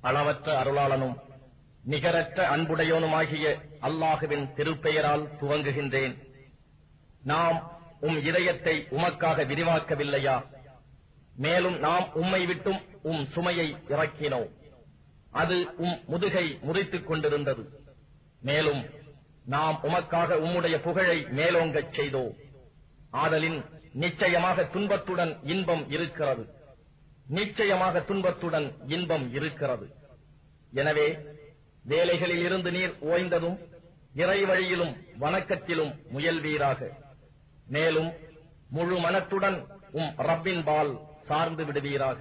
அளவற்ற அருளாளனும் நிகரற்ற அன்புடையோனுமாகிய அல்லாஹுவின் திருப்பெயரால் துவங்குகின்றேன். நாம் உம் இதயத்தை உமக்காக விரிவாக்கவில்லையா? மேலும் நாம் உம்மை விட்டும் உம் சுமையை இறக்கினோம். அது உம் முதுகை முறித்துக் கொண்டிருந்தது. மேலும் நாம் உமக்காக உம்முடைய புகழை மேலோங்கச் செய்தோம். ஆதலின் நிச்சயமாக துன்பத்துடன் இன்பம் இருக்கிறது. நிச்சயமாக துன்பத்துடன் இன்பம் இருக்கிறது. எனவே வேலைகளில் இருந்து நீர் ஓய்ந்ததும் இறை வழியிலும் வணக்கத்திலும் முயல்வீராக. மேலும் முழு மனத்துடன் உம் ரப்பின் பால் சார்ந்து விடுவீராக.